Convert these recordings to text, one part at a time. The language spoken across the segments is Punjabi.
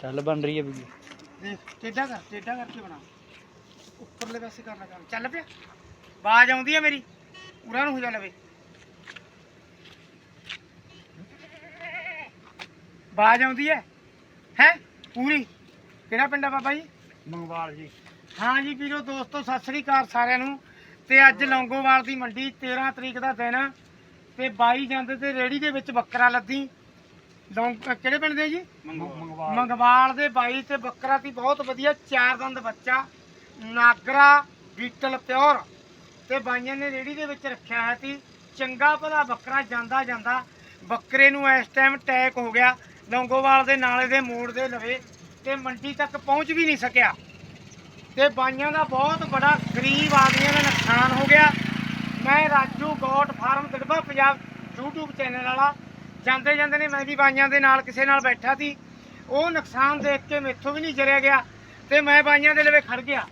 ਚੱਲ ਬਣ ਰਹੀ ਹੈ ਵੀ ਦੇਖ ਟੇਢਾ ਕਰ ਟੇਢਾ ਕਰਕੇ ਬਣਾ। ਉੱਪਰਲੇ ਪਾਸੇ ਕਰਨਾ ਕੰਮ। ਚੱਲ ਪਿਆ। ਆਵਾਜ਼ ਆਉਂਦੀ ਹੈ ਮੇਰੀ। ਉਰਾਂ ਨੂੰ ਹੋ ਜਾ ਲਵੇ। ਆਵਾਜ਼ ਆਉਂਦੀ ਹੈ? ਹੈ? ਪੂਰੀ। ਕਿਹੜਾ ਪਿੰਡ ਆ ਬਾਬਾ ਜੀ? ਮੰਗਵਾਲ ਜੀ। ਹਾਂ ਜੀ ਵੀਰੋ ਦੋਸਤੋ ਸਤਿ ਸ੍ਰੀ ਅਕਾਲ ਸਾਰਿਆਂ ਨੂੰ। ਤੇ ਅੱਜ ਲੌਂਗੋਵਾਲ ਦੀ ਮੰਡੀ 13 ਤਰੀਕ ਦਾ ਦਿਨ। ਤੇ ਬਾਈ ਜਾਂਦੇ ਤੇ ਰੇੜੀ ਦੇ ਵਿੱਚ ਬੱਕਰਾ ਲੱਦੀ। ਲੌਂਗ ਕਿਹੜੇ ਪਿੰਡ ਦੇ ਜੀ? ਮੰਗਵਾਲ। ਮੰਗਵਾਲ। ਦੇ ਬਾਈ ਤੇ ਬੱਕਰਾ ਤੀ ਬਹੁਤ ਵਧੀਆ ਚਾਰ ਦੰਦ ਬੱਚਾ ਨਾਗਰਾ ਬੀਟਲ ਪਿਓਰ। ਤੇ ਬਾਈਆਂ ਨੇ ਰੇੜੀ ਦੇ ਵਿੱਚ ਰੱਖਿਆ ਹੈ ਸੀ ਚੰਗਾ ਭਲਾ ਬੱਕਰਾ ਜਾਂਦਾ ਜਾਂਦਾ ਬੱਕਰੇ ਨੂੰ ਇਸ ਟਾਈਮ ਅਟੈਕ ਹੋ ਗਿਆ ਲੌਂਗੋਵਾਲ ਦੇ ਨਾਲੇ ਦੇ ਮੋੜ ਦੇ ਲਵੇ ਤੇ ਮੰਡੀ ਤੱਕ ਪਹੁੰਚ ਵੀ ਨਹੀਂ ਸਕਿਆ। ਤੇ ਬਾਈਆਂ ਦਾ ਬਹੁਤ ਬੜਾ ਗਰੀਬ ਆਦਮੀਆਂ ਦਾ ਨੁਕਸਾਨ ਹੋ ਗਿਆ। ਮੈਂ Raju goat farm Dirba Punjab YouTube channel ਵਾਲਾ ਜਾਂਦੇ ਜਾਂਦੇ ਨੇ, ਮੈਂ ਵੀ ਬਾਈਆਂ ਦੇ ਨਾਲ ਕਿਸੇ ਨਾਲ ਬੈਠਾ ਸੀ। ਉਹ ਨੁਕਸਾਨ ਦੇਖ ਕੇ ਮੈਥੋਂ ਵੀ ਨਹੀਂ ਜਰਿਆ ਗਿਆ ਤੇ ਮੈਂ ਬਾਈਆਂ ਦੇ ਲਵੇ ਖੜ ਗਿਆ।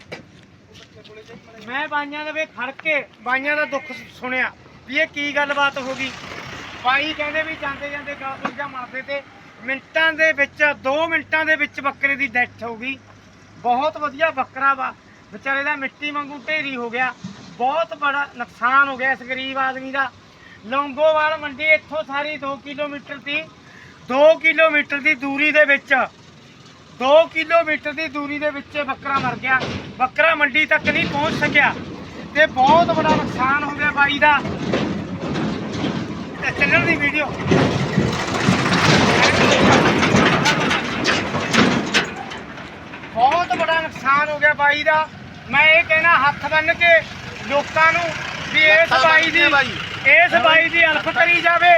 ਮੈਂ ਬਾਈਆਂ ਦੇ ਲਵੇ ਖੜ ਕੇ ਬਾਈਆਂ ਦਾ ਦੁੱਖ ਸੁਣਿਆ ਵੀ ਇਹ ਕੀ ਗੱਲਬਾਤ ਹੋ ਗਈ। ਬਾਈ ਕਹਿੰਦੇ ਵੀ ਜਾਂਦੇ ਜਾਂਦੇ ਗਾਲ ਗੁਲਜਾ ਮਾਰਦੇ ਤੇ ਮਿੰਟਾਂ ਦੇ ਵਿੱਚ 2 ਮਿੰਟਾਂ ਦੇ ਵਿੱਚ ਬੱਕਰੇ ਦੀ ਡੈਥ ਹੋ ਗਈ। ਬਹੁਤ ਵਧੀਆ ਬੱਕਰਾ ਵਾ। ਵਿਚਾਰੇ ਦਾ ਮਿੱਟੀ ਵਾਂਗੂ ਢੇਰੀ ਹੋ ਗਿਆ। ਬਹੁਤ ਬੜਾ ਨੁਕਸਾਨ ਹੋ ਗਿਆ ਇਸ ਗਰੀਬ ਆਦਮੀ ਦਾ। ਲੌਂਗੋਵਾਲ ਮੰਡੀ ਇੱਥੋਂ ਸਾਰੀ 2 ਕਿਲੋਮੀਟਰ ਦੀ 2 ਕਿਲੋਮੀਟਰ ਦੀ ਦੂਰੀ ਦੇ ਵਿੱਚ 2 ਕਿਲੋਮੀਟਰ ਦੀ ਦੂਰੀ ਦੇ ਵਿੱਚ ਬੱਕਰਾ ਮਰ ਗਿਆ। ਬੱਕਰਾ ਮੰਡੀ ਤੱਕ ਨਹੀਂ ਪਹੁੰਚ ਸਕਿਆ। ਤੇ ਬਹੁਤ ਬੜਾ ਨੁਕਸਾਨ ਹੋ ਗਿਆ ਬਾਈ ਦਾ। ਚੱਲਣ ਦੀ ਵੀਡੀਓ। ਬਹੁਤ ਬੜਾ ਨੁਕਸਾਨ ਹੋ ਗਿਆ ਬਾਈ ਦਾ। ਮੈਂ ਇਹ ਕਹਿਣਾ ਹੱਥ ਬੰਨ ਕੇ ਲੋਕਾਂ ਨੂੰ ਵੀ ਇਸ ਬਾਈ ਦੀ ਇਸ ਬਾਈ। ਦੀ ਅਲਫ ਕਰੀ ਜਾਵੇ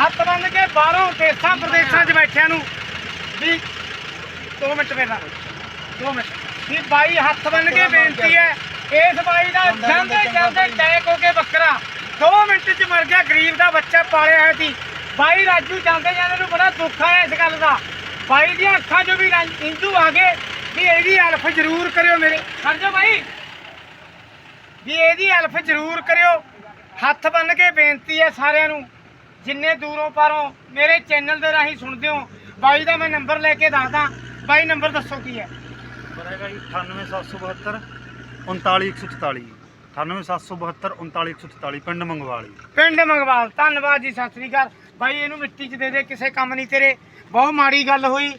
ਹੱਥ ਬੰਨ ਕੇ ਬਾਹਰੋਂ ਦੇਸਾਂ ਪ੍ਰਦੇਸ਼ਾਂ 'ਚ ਬੈਠਿਆਂ ਨੂੰ। ਵੀ 2 ਮਿੰਟ ਮੇਰਾ 2 ਮਿੰਟ। ਵੀ ਬਾਈ ਹੱਥ ਬੰਨ ਕੇ ਬੇਨਤੀ ਹੈ ਇਸ ਬਾਈ ਦਾ ਜਾਂਦੇ ਜਾਂਦੇ ਟੈਕ ਹੋ ਕੇ ਬੱਕਰਾ 2 ਮਿੰਟ 'ਚ ਮਰ ਗਿਆ ਗਰੀਬ ਦਾ ਬੱਚਾ ਪਾਲਿਆ ਹੋਇਆ ਸੀ। ਬਾਈ ਰਾਜੂ ਜਾਂਦੇ ਜਾਂਦੇ ਨੂੰ ਬੜਾ ਦੁੱਖ ਆਇਆ ਇਸ ਗੱਲ ਦਾ। ਬਾਈ ਦੀਆਂ ਅੱਖਾਂ 'ਚੋਂ ਵੀ ਇੰਦੂ ਆ ਗਏ ਵੀ ਇਹਦੀ ਹੈਲਪ ਜ਼ਰੂਰ ਕਰਿਓ ਮੇਰੇ। ਖੜ ਜਾਓ ਬਾਈ। ਵੀ ਇਹਦੀ ਹੈਲਪ ਜ਼ਰੂਰ ਕਰਿਓ। ਹੱਥ ਬੰਨ ਕੇ ਬੇਨਤੀ ਹੈ ਸਾਰਿਆਂ ਨੂੰ ਜਿੰਨੇ ਦੂਰੋਂ ਪਾਰੋਂ ਮੇਰੇ ਚੈਨਲ ਦੇ ਰਾਹੀਂ ਸੁਣਦੇ ਹੋ ਬਾਈ ਦਾ ਮੈਂ ਨੰਬਰ ਲੈ ਕੇ ਦੱਸਦਾ। ਬਾਈ ਨੰਬਰ ਦੱਸੋ ਕੀ ਹੈ? ਕਰੇਗਾ ਜੀ 98772 39144 98772 39144 ਪਿੰਡ ਮੰਗਵਾਲੀ। ਪਿੰਡ ਮੰਗਵਾਲ ਧੰਨਵਾਦ ਜੀ ਸਤਿ ਸ੍ਰੀ ਅਕਾਲ। ਬਾਈ ਇਹਨੂੰ ਮਿੱਟੀ 'ਚ ਦੇ ਦੇ ਕਿਸੇ ਕੰਮ ਨਹੀਂ ਤੇਰੇ। ਬਹੁਤ ਮਾੜੀ ਗੱਲ ਹੋਈ।